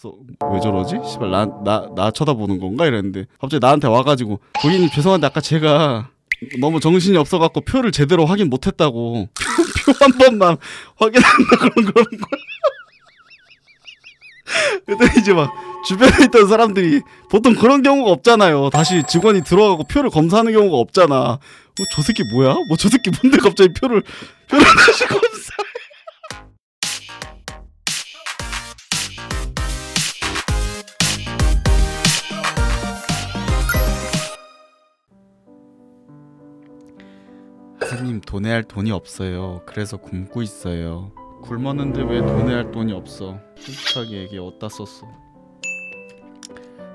그래서 왜 저러지? 씨발 나나 나 쳐다보는 건가 이랬는데 갑자기 나한테 와가지고 고객님 죄송한데 아까 제가 너무 정신이 없어갖고 표를 제대로 확인 못했다고 표 한 번만 확인한다 그런 그런 거야. 근데 이제 막 주변에 있던 사람들이 보통 그런 경우가 없잖아요. 다시 직원이 들어가고 표를 검사하는 경우가 없잖아. 어, 저 새끼 뭐야? 뭐 저 새끼 뭔데 갑자기 표를 표를 다시 검사? 선생님 돈에 할 돈이 없어요. 그래서 굶고 있어요. 굶었는데 왜 돈에 할 돈이 없어? 솔직하게 얘기 어디다 썼어?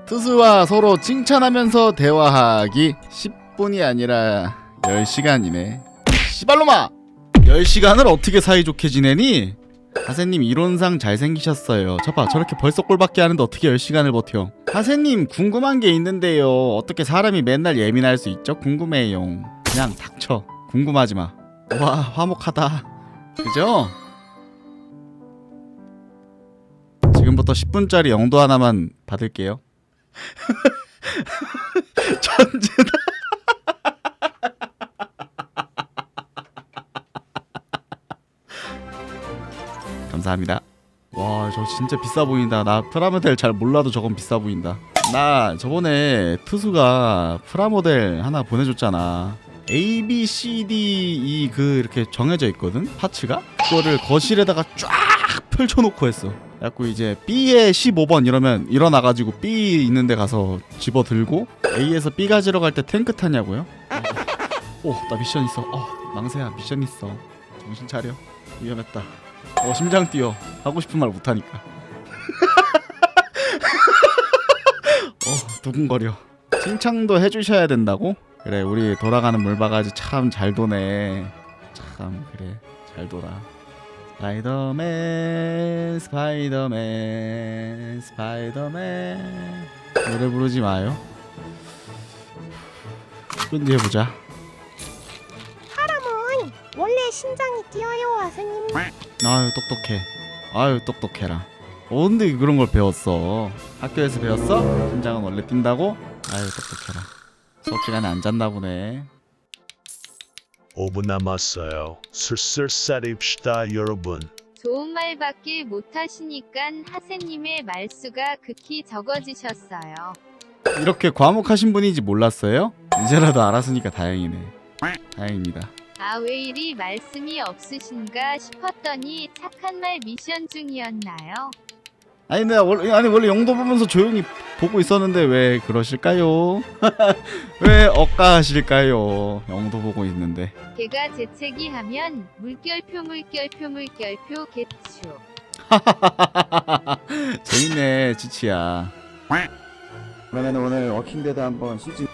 투수와 서로 칭찬하면서 대화하기 10분이 아니라 10시간이네. 씨발로마! 10시간을 어떻게 사이좋게 지내니? 하세님 이론상 잘생기셨어요. 저봐 저렇게 벌써 꼴밖에 하는데 어떻게 10시간을 버텨? 하세님 궁금한 게 있는데요. 어떻게 사람이 맨날 예민할 수 있죠? 궁금해요. 그냥 닥쳐. 궁금하지 마. 와 화목하다. 그죠? 지금부터 10분짜리 영도 하나만 받을게요. 천재다. 감사합니다. 와, 저 진짜 비싸 보인다. 나 프라모델 잘 몰라도 저건 비싸 보인다. 나 저번에 투수가 프라모델 하나 보내줬잖아. A, B, C, D, E 그 이렇게 정해져 있거든. 파츠가. 그거를 거실에다가 쫙 펼쳐놓고 했어. 그래갖고 이제 B에 15번 이러면 일어나가지고 B 있는데 가서 집어 들고 A에서 B 가지러 갈 때 탱크 타냐고요? 오, 나 미션 있어. 어, 망세야 미션 있어. 정신 차려. 위험했다. 어, 심장 뛰어. 하고 싶은 말 못하니까. 어, 두근거려. 칭찬도 해주셔야 된다고? 그래, 우리 돌아가는 물바가지 참 잘 도네. 참 그래, 잘 돌아. 스파이더맨, 스파이더맨, 스파이더맨. 노래 부르지 마요. 해보자. 사람은 원래 심장이 뛰어요, 아사님. 아유 똑똑해. 아유 똑똑해라. 언제 그런 걸 배웠어? 학교에서 배웠어? 심장은 원래 뛴다고? 아유 똑똑해라. 시간에 안 잤나 보네. 5분 남았어요. 술술살입시다 여러분. 좋은 말밖에 못하시니까 하세님의 말수가 극히 적어지셨어요. 이렇게 과묵하신 분인지 몰랐어요? 이제라도 알았으니까 다행이네. 다행입니다. 아 왜 이리 말씀이 없으신가 싶었더니 착한 말 미션 중이었나요? 아니 내가 원래 아니 원래 영도 보면서 조용히 보고 있었는데 왜 그러실까요? 왜 억까하실까요? 영도 보고 있는데. 걔가 재채기 하면 물결표 물결표 물결표 개추. 재밌네 치치야. 그러면 오늘 워킹데드 한번 시즌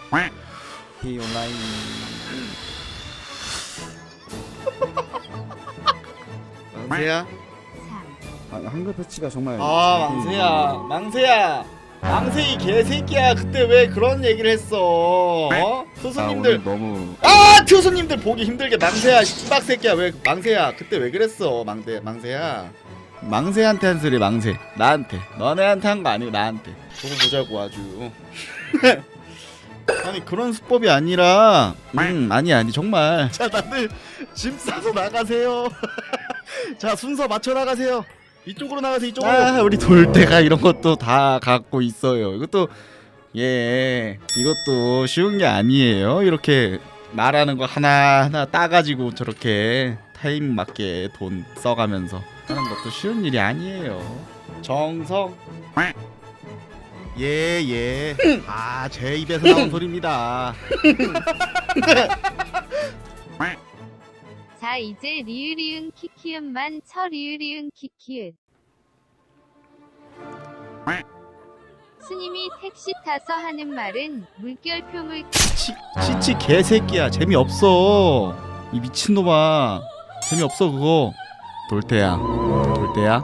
K 온라인. 망세야? 참. 아, 한글 패치가 정말. 아 망세야. 망세야. 망세이 개새끼야. 그때 왜 그런 얘기를 했어? 어? 투수님들. 너무 아 투수님들 보기 힘들게 망세야 씨박 새끼야. 왜 망세야? 그때 왜 그랬어 망대 망세야? 망세한테 한 소리 망세. 나한테. 너네한테 한 거 아니고 나한테. 두고 보자고 아주. 아니 그런 수법이 아니라. 음 아니 아니. 정말. 자 다들 짐 싸서 나가세요. 자 순서 맞춰 나가세요 이쪽으로 나가세요 이쪽으로 아 우리 돌대가 이런 것도 다 갖고 있어요. 이것도 예 이것도 쉬운 게 아니에요. 이렇게 말하는 거 하나 하나 따가지고 저렇게 타임 맞게 돈 써가면서 하는 것도 쉬운 일이 아니에요. 정성. 예 예. 아 제 입에서 나온 소리입니다 자 이제 리으리응 키키음만 쳐 리으리응 키키은. 스님이 택시 타서 하는 말은 물결표 물 치, 치치 개새끼야. 재미없어. 이 미친놈아. 재미없어 그거. 돌대야. 돌대야?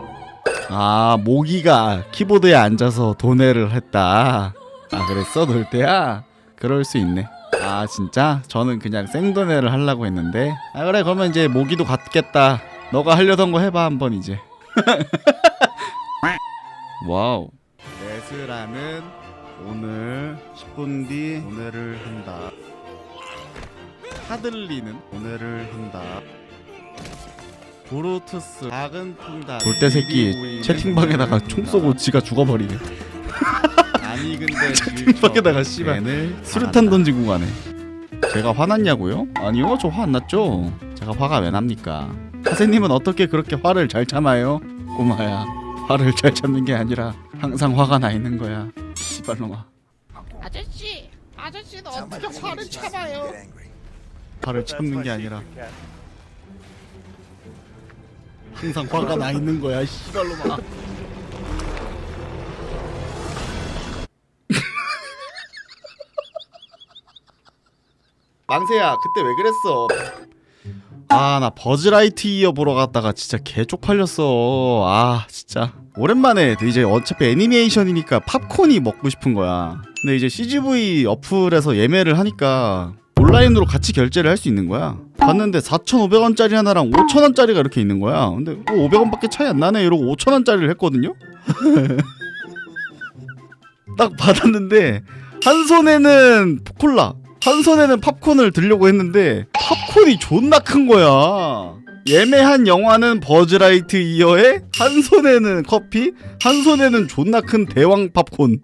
아 모기가 키보드에 앉아서 도내를 했다. 아 그랬어 돌대야? 그럴 수 있네 아 진짜 저는 그냥 생도내를 하려고 했는데 아 그래 그러면 이제 모기도 갖겠다 너가 하려던 거 해봐 한번 이제 와우 엑스라는 오늘 10분 뒤 오늘을 한다. 하들리는 오늘을 한다. 브루투스 작은 풍다 돌대 새끼 채팅방에다가 총 쏘고 지가 죽어버리네. 아니 근데 채팅방에다가 씨발 수류탄 던지고 가네. 제가 화났냐고요? 아니요, 저 화 안 났죠. 제가 화가 왜 납니까? 사장님은 어떻게 그렇게 화를 잘 참아요? 꼬마야, 화를 잘 참는 게 아니라 항상 화가 나 있는 거야. 씨발놈아. 아저씨, 아저씨는 어떻게 화를 참아요? 화를 참는 게 아니라 항상 화가 나 있는 거야. 씨발놈아. 망세야, 그때 왜 그랬어? 아, 나 버즈라이트 이어 보러 갔다가 진짜 개 쪽팔렸어. 아, 진짜. 오랜만에 이제 어차피 애니메이션이니까 팝콘이 먹고 싶은 거야. 근데 이제 CGV 어플에서 예매를 하니까 온라인으로 같이 결제를 할 수 있는 거야. 봤는데 4,500원짜리 하나랑 5,000원짜리가 이렇게 있는 거야. 근데 뭐 500원밖에 차이 안 나네 이러고 5,000원짜리를 했거든요. 딱 받았는데 한 손에는 콜라, 한 손에는 팝콘을 들려고 했는데 팝콘이 존나 큰 거야. 예매한 영화는 버즈라이트 이어에 한 손에는 커피, 한 손에는 존나 큰 대왕 팝콘.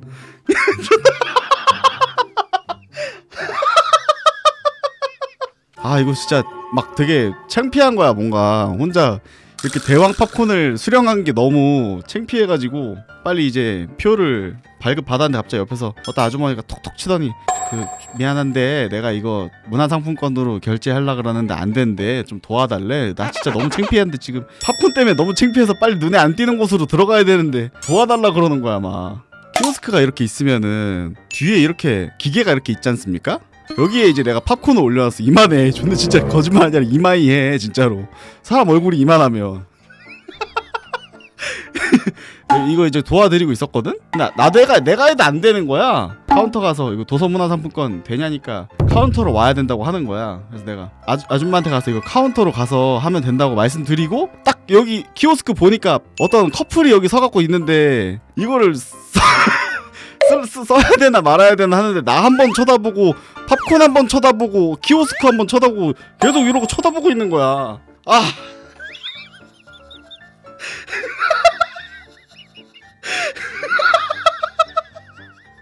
아 이거 진짜 막 되게 창피한 거야 뭔가 혼자 이렇게 대왕 팝콘을 수령한 게 너무 창피해가지고 빨리 이제 표를 발급 받았는데 갑자기 옆에서 어떤 아주머니가 톡톡 치더니 그 미안한데 내가 이거 문화상품권으로 결제하려 그러는데 안 된대. 좀 도와달래? 나 진짜 너무 창피한데 지금 팝콘 때문에 너무 창피해서 빨리 눈에 안 띄는 곳으로 들어가야 되는데 도와달라 그러는 거야 막 키오스크가 이렇게 있으면은 뒤에 이렇게 기계가 이렇게 있지 않습니까? 여기에 이제 내가 팝콘을 올려놨어. 이만해. 존나 진짜 거짓말 아니라 이마이해 진짜로. 사람 얼굴이 이만하면. 이거 이제 도와드리고 있었거든? 나, 나 내가 내가 해도 안 되는 거야. 카운터 가서 이거 도서문화상품권 되냐니까 카운터로 와야 된다고 하는 거야. 그래서 내가 아, 아줌마한테 가서 이거 카운터로 가서 하면 된다고 말씀드리고 딱 여기 키오스크 보니까 어떤 커플이 여기 서갖고 있는데 이거를 써, 쓰, 써야 되나 말아야 되나 하는데 나 한 번 쳐다보고 팝콘 한 번 쳐다보고 키오스크 한 번 쳐다보고 계속 이러고 쳐다보고 있는 거야. 아.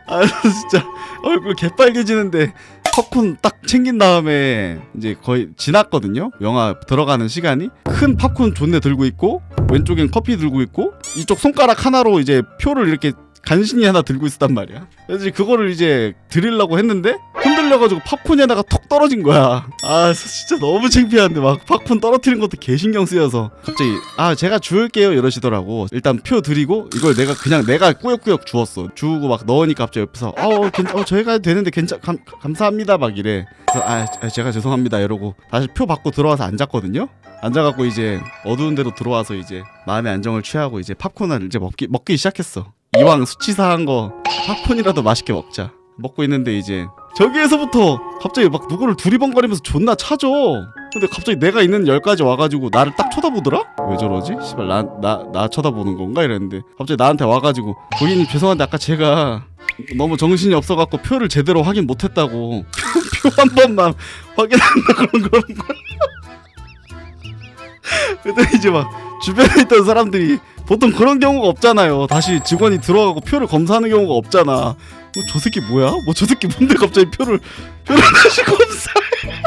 아 진짜 얼굴 개빨개지는데 팝콘 딱 챙긴 다음에 이제 거의 지났거든요? 영화 들어가는 시간이? 큰 팝콘 존내 들고 있고 왼쪽엔 커피 들고 있고 이쪽 손가락 하나로 이제 표를 이렇게 간신히 하나 들고 있었단 말이야. 그래서 그거를 이제 드리려고 했는데 흔들려가지고 팝콘이 하나가 톡 떨어진 거야. 아 진짜 너무 창피한데 막 팝콘 떨어뜨린 것도 개 신경 쓰여서 갑자기 아 제가 주울게요 이러시더라고. 일단 표 드리고 이걸 내가 그냥 내가 꾸역꾸역 주웠어. 주우고 막 넣으니까 갑자기 옆에서 어, 어, 괜, 어 저희가 되는데 괜찮 감, 감사합니다 막 이래. 그래서 아 아, 제가 죄송합니다 이러고 다시 표 받고 들어와서 앉았거든요. 앉아갖고 이제 어두운 데로 들어와서 이제 마음의 안정을 취하고 이제 팝콘을 이제 먹기 먹기 시작했어 이왕 수치사한 거 팝콘이라도 맛있게 먹자 먹고 있는데 이제 저기에서부터 갑자기 막 누구를 두리번거리면서 존나 차줘 근데 갑자기 내가 있는 열까지 와가지고 나를 딱 쳐다보더라? 왜 저러지? 씨발 나, 나, 나 쳐다보는 건가? 이랬는데 갑자기 나한테 와가지고 고객님 죄송한데 아까 제가 너무 정신이 없어갖고 표를 제대로 확인 못했다고 표 한 번만 확인한다 그런 그런 거야 근데 이제 막 주변에 있던 사람들이 보통 그런 경우가 없잖아요. 다시 직원이 들어가고 표를 검사하는 경우가 없잖아. 뭐 저 새끼 뭐야? 뭐 저 새끼 뭔데 갑자기 표를 표를 다시 검사해?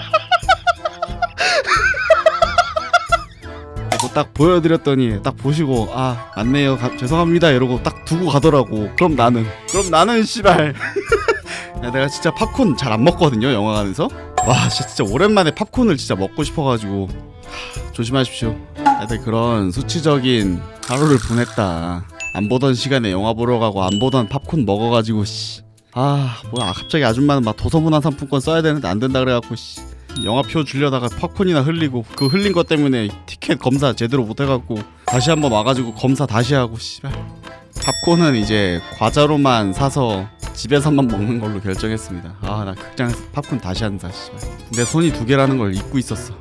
그거 딱 보여드렸더니 딱 보시고 아 맞네요 가- 죄송합니다 이러고 딱 두고 가더라고. 그럼 나는 그럼 나는 씨발 야, 내가 진짜 팝콘 잘 안 먹거든요 영화관에서. 와 진짜 오랜만에 팝콘을 진짜 먹고 싶어가지고 하, 조심하십시오. 하여튼 그런 수치적인 하루를 보냈다. 안 보던 시간에 영화 보러 가고 안 보던 팝콘 먹어가지고 씨. 아 뭐야 갑자기 아줌마는 막 도서문화 상품권 써야 되는데 안 된다 그래갖고 씨. 영화표 주려다가 팝콘이나 흘리고 그 흘린 것 때문에 티켓 검사 제대로 못 해갖고 다시 한번 와가지고 검사 다시 하고 씨발 팝콘은 이제 과자로만 사서 집에서만 먹는 걸로 결정했습니다. 아 나 극장에서 팝콘 다시 한다 씨발. 내 손이 두 개라는 걸 잊고 있었어.